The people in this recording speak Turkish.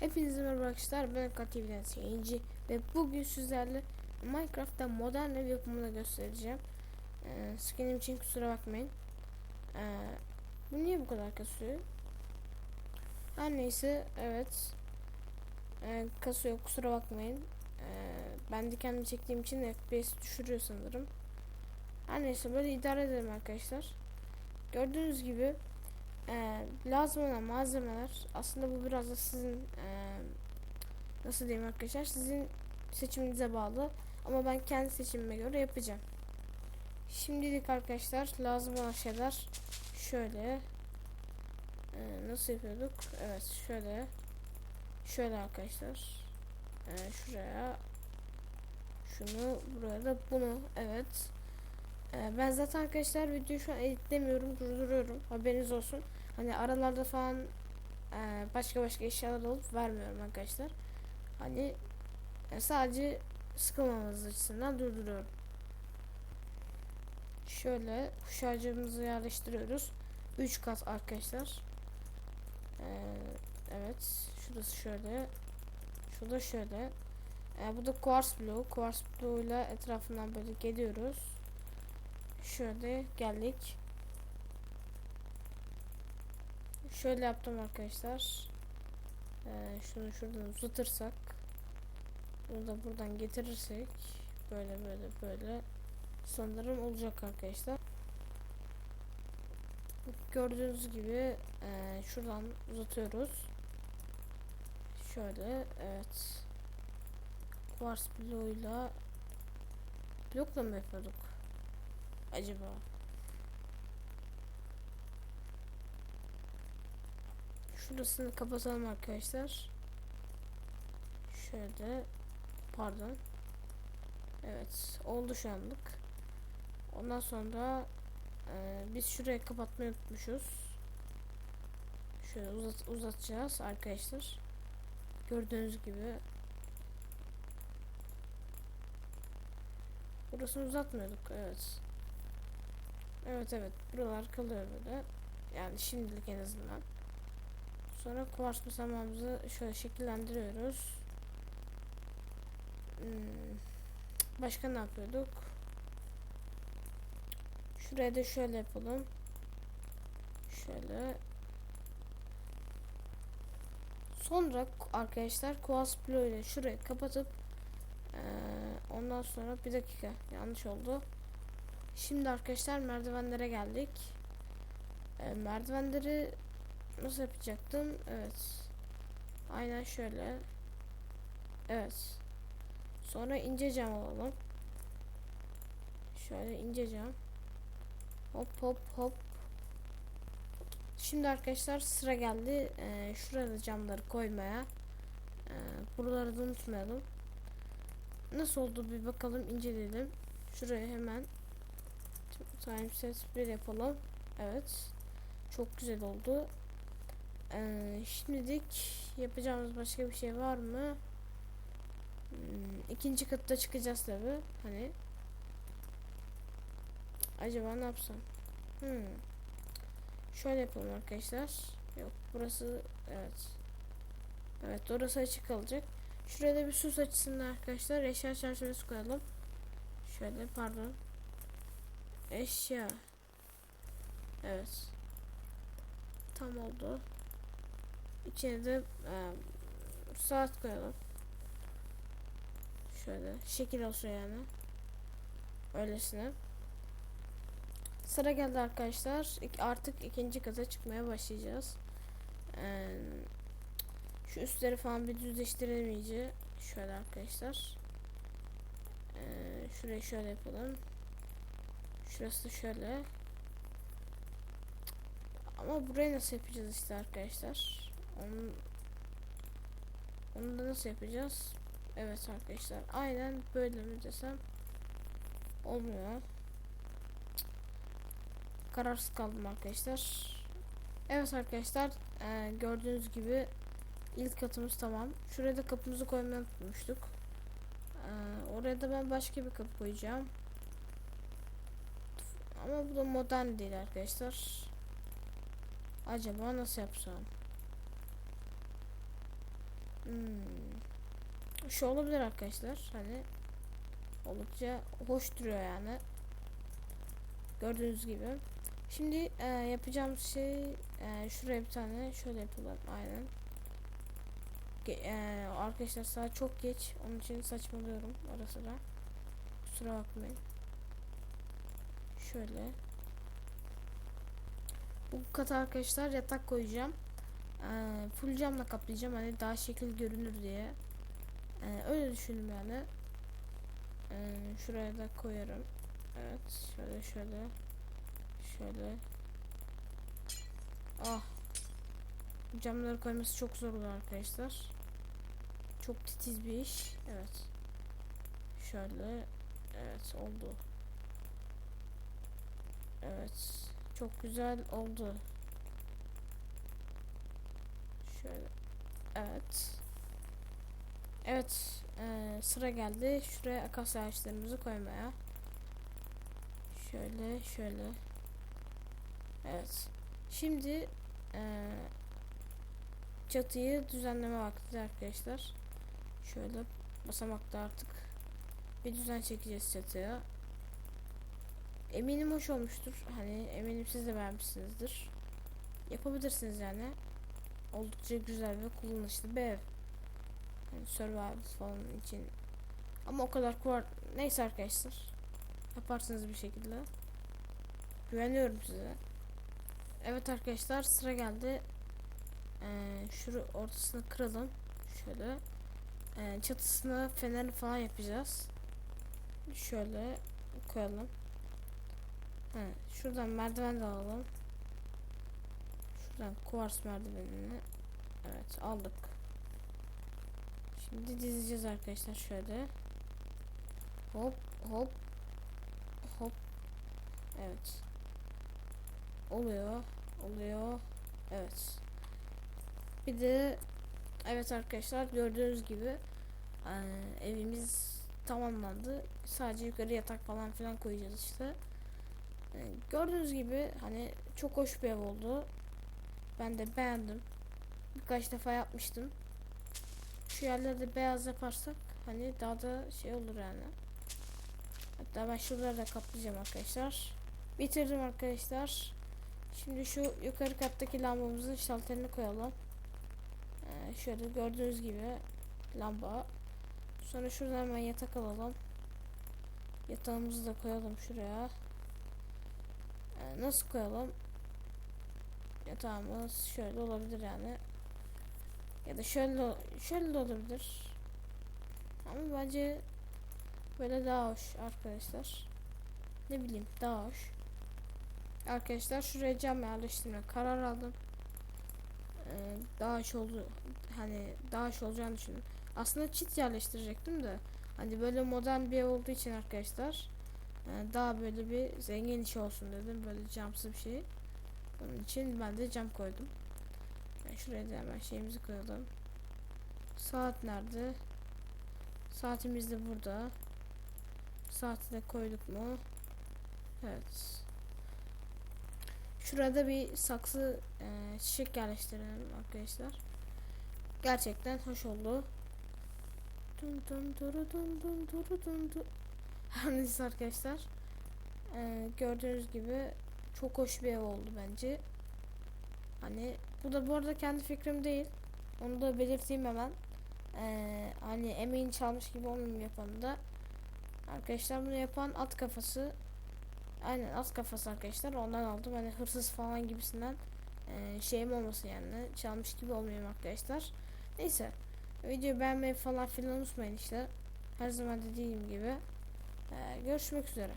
Hepinize merhaba arkadaşlar ben Kativ'den yayıncı ve bugün sizlerle Minecraft'ta modern ev yapımını göstereceğim. Ee, skinim için kusura bakmayın. Ee, bu niye bu kadar kasıyor? Her neyse evet. Ee, kasıyor kusura bakmayın. Ee, ben de kendimi çektiğim için FPS düşürüyor sanırım. Her neyse böyle idare edelim arkadaşlar. Gördüğünüz gibi e, lazım olan malzemeler aslında bu biraz da sizin e, nasıl diyeyim arkadaşlar sizin seçiminize bağlı. Ama ben kendi seçimime göre yapacağım. Şimdilik arkadaşlar lazım olan şeyler şöyle. E, nasıl yapıyorduk? Evet şöyle. Şöyle arkadaşlar. E, şuraya. Şunu buraya da bunu. Evet ee, ben zaten arkadaşlar videoyu şu an editlemiyorum, durduruyorum. Haberiniz olsun. Hani aralarda falan e, başka başka eşyalar alıp vermiyorum arkadaşlar. Hani e, sadece sıkılmamanız açısından durduruyorum. Şöyle kuş ağacımızı yerleştiriyoruz. 3 kat arkadaşlar. Ee, evet. Şurası şöyle. Şurada şöyle. Ee, bu da quartz bloğu. Quartz bloğuyla etrafından böyle geliyoruz. Şöyle geldik. Şöyle yaptım arkadaşlar. Ee, şunu şuradan uzatırsak bunu da buradan getirirsek böyle böyle böyle sanırım olacak arkadaşlar. Gördüğünüz gibi e, şuradan uzatıyoruz. Şöyle evet. Quartz bloğuyla blokla mı yapıyorduk? Acaba? Şurasını kapatalım arkadaşlar. Şöyle pardon. Evet oldu şu anlık. Ondan sonra e, biz şurayı kapatmayı unutmuşuz. Şöyle uzat, uzatacağız arkadaşlar. Gördüğünüz gibi Burasını uzatmıyorduk evet. Evet evet buralar kalıyor böyle. Yani şimdilik en azından. Sonra kuvars basamağımızı şöyle şekillendiriyoruz. Hmm. Başka ne yapıyorduk? Şuraya da şöyle yapalım. Şöyle. Sonra arkadaşlar Kuas Blue ile şurayı kapatıp ee, ondan sonra bir dakika yanlış oldu. Şimdi arkadaşlar merdivenlere geldik. E, merdivenleri nasıl yapacaktım? Evet. Aynen şöyle. Evet. Sonra ince cam alalım. Şöyle ince cam. Hop hop hop. Şimdi arkadaşlar sıra geldi. Ee, şurada camları koymaya. Ee, buraları da unutmayalım. Nasıl oldu bir bakalım inceleyelim. Şuraya hemen time set 1 yapalım. Evet. Çok güzel oldu. Ee, şimdilik yapacağımız başka bir şey var mı? Hmm, ikinci katta çıkacağız tabi. Hani acaba ne yapsam? Hmm. Şöyle yapalım arkadaşlar. Yok burası evet. Evet orası açık kalacak. Şuraya bir süs açısından arkadaşlar eşya çerçevesi koyalım. Şöyle pardon. Eşya. Evet. Tam oldu. İçine de e, saat koyalım. Şöyle şekil olsun yani. Öylesine. Sıra geldi arkadaşlar. Artık ikinci kata çıkmaya başlayacağız. Ee, şu üstleri falan bir düzleştirelim iyice. Şöyle arkadaşlar. Ee, şurayı şöyle yapalım. Şurası şöyle. Ama burayı nasıl yapacağız işte arkadaşlar. Onu, onu da nasıl yapacağız? Evet arkadaşlar. Aynen böyle mi desem olmuyor. Kararsız kaldım arkadaşlar. Evet arkadaşlar e, gördüğünüz gibi ilk katımız tamam. Şuraya da kapımızı koymayı unutmuştuk. E, oraya da ben başka bir kapı koyacağım. Ama bu da modern değil arkadaşlar. Acaba nasıl yapsam? Hmm. Şu olabilir arkadaşlar. Hani oldukça hoş duruyor yani. Gördüğünüz gibi. Şimdi e, yapacağım şey e, şuraya bir tane şöyle yapalım aynen. Ge- e, arkadaşlar saat çok geç onun için saçmalıyorum ara sıra. Kusura bakmayın. Şöyle. Bu kata arkadaşlar yatak koyacağım. E, full camla kaplayacağım hani daha şekil görünür diye. E, öyle düşündüm yani. E, şuraya da koyarım. Evet şöyle şöyle. Şöyle. Ah. Camları koyması çok zor olur arkadaşlar. Çok titiz bir iş. Evet. Şöyle. Evet oldu. Evet. Çok güzel oldu. Şöyle. Evet. Evet. eee, sıra geldi. Şuraya akasya ağaçlarımızı koymaya. Şöyle şöyle. Evet. Şimdi eee, çatıyı düzenleme vakti arkadaşlar. Şöyle basamakta artık bir düzen çekeceğiz çatıya. Eminim hoş olmuştur. Hani eminim siz de beğenmişsinizdir. Yapabilirsiniz yani. Oldukça güzel ve kullanışlı bir ev. Yani survival falan için. Ama o kadar kuvar... Neyse arkadaşlar. Yaparsınız bir şekilde. Güveniyorum size. Evet arkadaşlar sıra geldi. Ee, şunu ortasını kıralım. Şöyle. Ee, çatısına fener falan yapacağız. Şöyle koyalım. Ha, şuradan merdiven de alalım. Şuradan kuvars merdivenini. Evet aldık. Şimdi dizeceğiz arkadaşlar şöyle. Hop hop hop. Evet. Oluyor. Oluyor. Evet. Bir de evet arkadaşlar gördüğünüz gibi evimiz tamamlandı. Sadece yukarı yatak falan filan koyacağız işte. Gördüğünüz gibi hani çok hoş bir ev oldu. Ben de beğendim. Birkaç defa yapmıştım. Şu yerleri de beyaz yaparsak hani daha da şey olur yani. Hatta ben şuraları da kaplayacağım arkadaşlar. Bitirdim arkadaşlar. Şimdi şu yukarı kattaki lambamızın şalterini koyalım. Ee, şöyle gördüğünüz gibi lamba. Sonra şuradan hemen yatak alalım. Yatağımızı da koyalım şuraya. Ee, nasıl koyalım? Yatağımız şöyle olabilir yani. Ya da şöyle şöyle de olabilir. Ama bence böyle daha hoş arkadaşlar. Ne bileyim daha hoş. Arkadaşlar şuraya cam yerleştirme karar aldım. Ee, daha hoş oldu. Hani daha hoş olacağını düşündüm. Aslında çit yerleştirecektim de. Hani böyle modern bir ev olduğu için arkadaşlar. E, daha böyle bir zengin iş olsun dedim. Böyle camsı bir şey. Onun için ben de cam koydum. Yani şuraya da hemen şeyimizi koyalım. Saat nerede? Saatimiz de burada. Saati de koyduk mu? Evet. Şurada bir saksı e, çiçek yerleştirelim arkadaşlar. Gerçekten hoş oldu. Dun dun duru dun dun duru dun dun. Her neyse arkadaşlar. E, gördüğünüz gibi çok hoş bir ev oldu bence. Hani bu da bu arada kendi fikrim değil. Onu da belirteyim hemen. Ee, hani emeğini çalmış gibi olmayayım yapanı da. Arkadaşlar bunu yapan at kafası. Aynen at kafası arkadaşlar. Ondan aldım. Hani hırsız falan gibisinden e, şeyim olmasın yani. Çalmış gibi olmayayım arkadaşlar. Neyse. Videoyu beğenmeyi falan filan unutmayın işte. Her zaman dediğim gibi. Ee, görüşmek üzere.